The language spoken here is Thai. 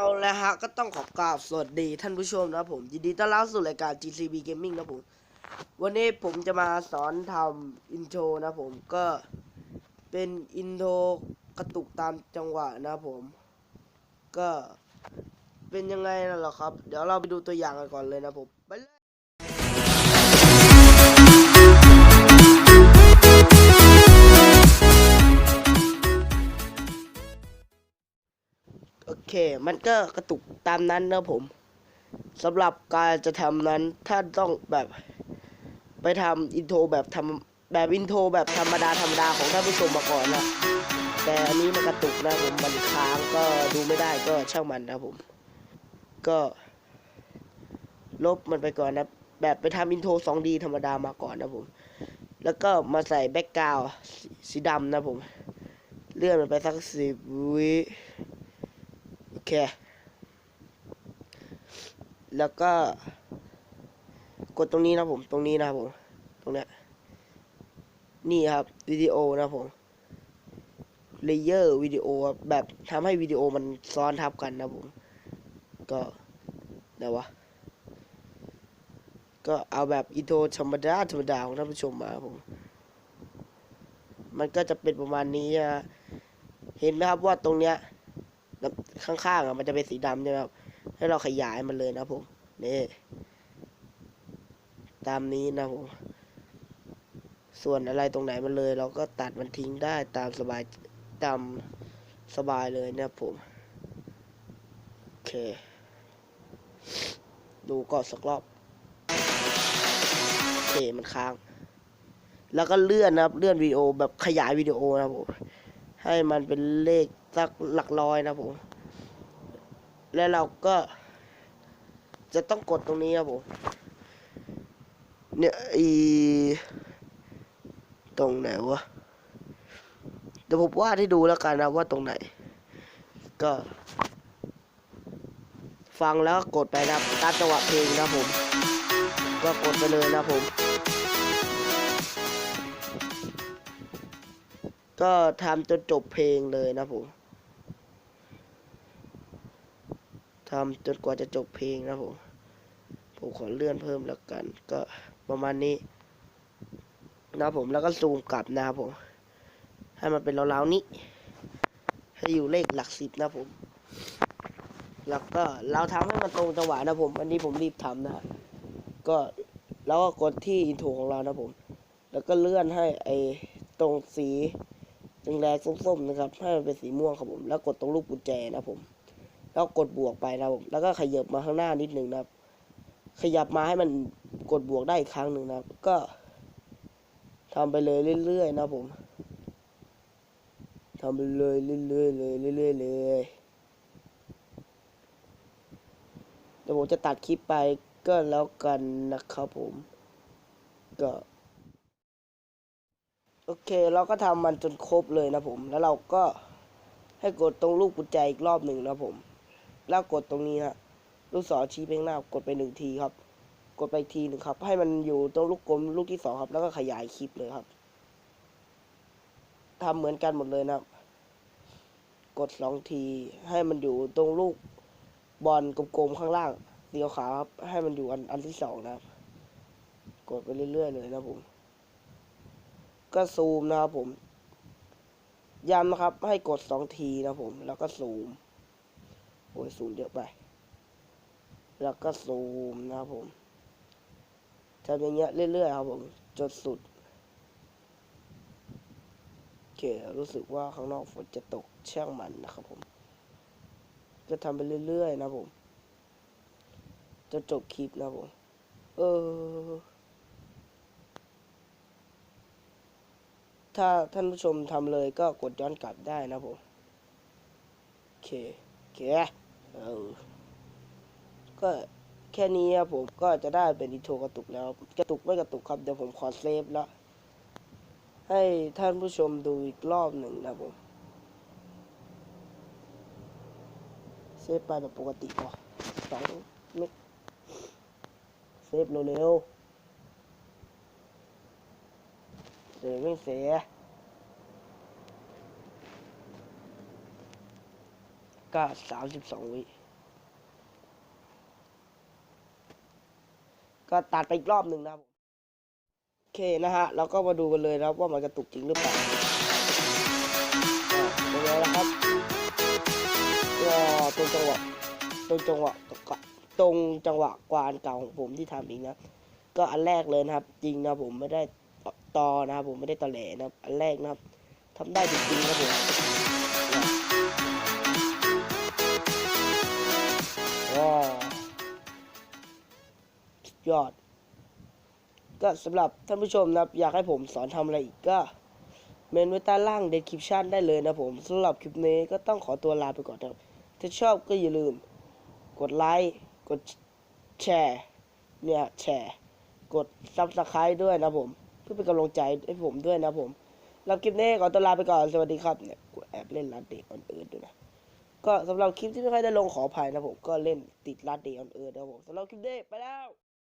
เอาละฮะก็ต้องขอกราบสวัสดีท่านผู้ชมนะผมยินดีต้อนรับสู่รายการ GCB Gaming นะผม วันนี้ผมจะมาสอนทำอินโทรนะผมก็เป็นอินโทรกระตุกตามจังหวะนะผม ก็เป็นยังไงน่ะหรอครับ เดี๋ยวเราไปดูตัวอย่างกันก่อนเลยนะผมไปเลย มันก็กระตุกตามนั้นนะผมสำหรับการจะทำนั้นท่านต้องแบบไปทำอินโทรแบบทำแบบอินโทรแบบธรรมดาธรรมดาของท่านผู้ชมมาก่อนนะแต่อันนี้มันกระตุกนะผมมันค้างก็ดูไม่ได้ก็ช่างมันนะผม ก็ลบมันไปก่อนนะแบบไปทำอินโทร 2D ธรรมดามาก่อนนะผม แล้วก็มาใส่แบ็กกราวด์สีดำนะผม เลื่อนมันไปสักสิบวิ เค แล้วก็ กดตรงนี้นะผม ตรงนี้นะผม ตรงเนี้ย นี่ครับวิดีโอนะผมเลเยอร์วิดีโอแบบทำให้วิดีโอมันซ้อนทับกันนะผม ก็เดี๋ยววะ ก็เอาแบบอินโทรธรรมดาธรรมดาของท่านผู้ชมมาผม มันก็จะเป็นประมาณนี้นะเห็นไหมครับว่าตรงเนี้ย ข้างๆอะมันจะเป็นสีดำใช่ไหมครับ ให้เราขยายมันเลยนะผม นี่ ตามนี้นะผม ส่วนอะไรตรงไหนมันเลย เราก็ตัดมันทิ้งได้ตามสบายตามสบายเลยนะผม โอเค ดูก่อนสักรอบ โอเค มันค้าง แล้วก็เลื่อนนะครับ เลื่อนวิดีโอแบบขยายวิดีโอนะครับผม ให้มันเป็นเลขสักหลักร้อยนะผม แล้วเราก็ จะต้องกดตรงนี้ครับผมเนี่ยอีตรงไหนวะเดี๋ยวผมวาดให้ดูแล้วกันนะว่าตรงไหน ก็ ฟังแล้วก็กดไปนะตามจังหวะเพลงนะผม ก็กดไปเลยนะผม ก็ทำจนจบเพลงเลยนะผม ทำจนกว่าจะจบเพลงนะผมผมขอเลื่อนเพิ่มแล้วกัน ก็ประมาณนี้ นะผมแล้วก็ซูมกลับนะครับผม ให้มันเป็นราวๆนี้ ให้อยู่เลขหลักสิบนะผม แล้วก็เราทำให้มันตรงจังหวะนะผม อันนี้ผมรีบทำนะฮะก็แล้วก็กดที่อินโทรของเรานะผม แล้วก็เลื่อนให้ไอตรงสีแดงๆส้มๆนะครับ ให้มันเป็นสีม่วงครับผม แล้วกดตรงลูกกุญแจนะผม แล้วกดบวกไปนะผมแล้วก็ขยับมาข้างหน้านิดหนึ่งนะครับ ขยับมาให้มันกดบวกได้อีกครั้งหนึ่งนะครับ ก็ทำไปเลยเรื่อยๆนะผมทำไปเลยเรื่อยๆเลยเรื่อยๆเลยเดี๋ยวผมจะตัดคลิปไปก็แล้วกันนะครับผม ก็ โอเคเราก็ทำมันจนครบเลยนะผม แล้วเราก็ให้กดตรงลูกกุญแจอีกรอบหนึ่งนะผม แล้วกดตรงนี้ฮะลูกศรชี้ไปข้างหน้ากดไปหนึ่งทีครับ กดไปทีหนึ่งครับ ให้มันอยู่ตรงลูกกลมลูกที่สองครับ แล้วก็ขยายคลิปเลยครับทำเหมือนกันหมดเลยนะครับ กดสองที ให้มันอยู่ตรงลูกบอลกลมๆข้างล่างสีขาวๆครับ ให้มันอยู่อันอันที่สองนะครับ กดไปเรื่อยๆเลยนะผม ก็ซูมนะครับผมย้ำนะครับ ให้กดสองทีนะผม แล้วก็ซูม โอ้ยซูมเยอะไป แล้วก็ซูมนะครับผมทำอย่างเงี้ยเรื่อยๆครับผมจนสุดโอเครู้สึกว่าข้างนอกฝนจะตกช่างมันนะครับผม ก็ทำไปเรื่อยๆนะผมจนจบคลิปนะผม เออ ถ้าท่านผู้ชมทำเลยก็กดย้อนกลับได้นะผม โอเค โอเค ก็แค่นี้ครับผมก็จะได้เป็นอินโทรกระตุกแล้ว กระตุกไม่กระตุกครับ เดี๋ยวผมขอเซฟแล้ว ให้ท่านผู้ชมดูอีกรอบหนึ่งนะผมเซฟไปแบบปกติพอสองเมกเซฟเร็วๆเสียไม่เสีย ก็สามสิบสองวิก็ตัดไปอีกรอบหนึ่งนะครัโอเคนะฮะเราก็มาดูกันเลยนะครับว่ามันกระตุกจริงหรือเปล่าเป็นไงนะครับก็ตรงจังหวะตรงจังหวะตรงจังหวะกวานเก่าของผมที่ทำอีกนะก็อันแรกเลยนะครับ จริงนะผมไม่ได้ตอนะครับผมไม่ได้ตอแหลนะอันแรกนะครับทำได้จริงๆนะผม ว้าสุดยอด ก็สำหรับท่านผู้ชมนะครับ อยากให้ผมสอนทำอะไรอีกก็เมนไว้ใต้ล่าง description ได้เลยนะผมสำหรับคลิปนี้ก็ต้องขอตัวลาไปก่อนครับ ถ้าชอบก็อย่าลืม กดไลค์กดแชร์เนี่ยแชร์กด subscribe ด้วยนะผม เพื่อเป็นกำลังใจให้ผมด้วยนะผมแล้วคลิปนี้ขอตัวลาไปก่อนสวัสดีครับเนี่ยกูแอบเล่นรัดเดย์ออนเอิร์ดด้วยนะ ก็สำหรับคลิปที่ไม่ค่อยได้ลงขออภัยนะผมก็เล่นติดรัดเดย์ออนเอิร์ดนะผมสำหรับคลิปนี้ไปแล้ว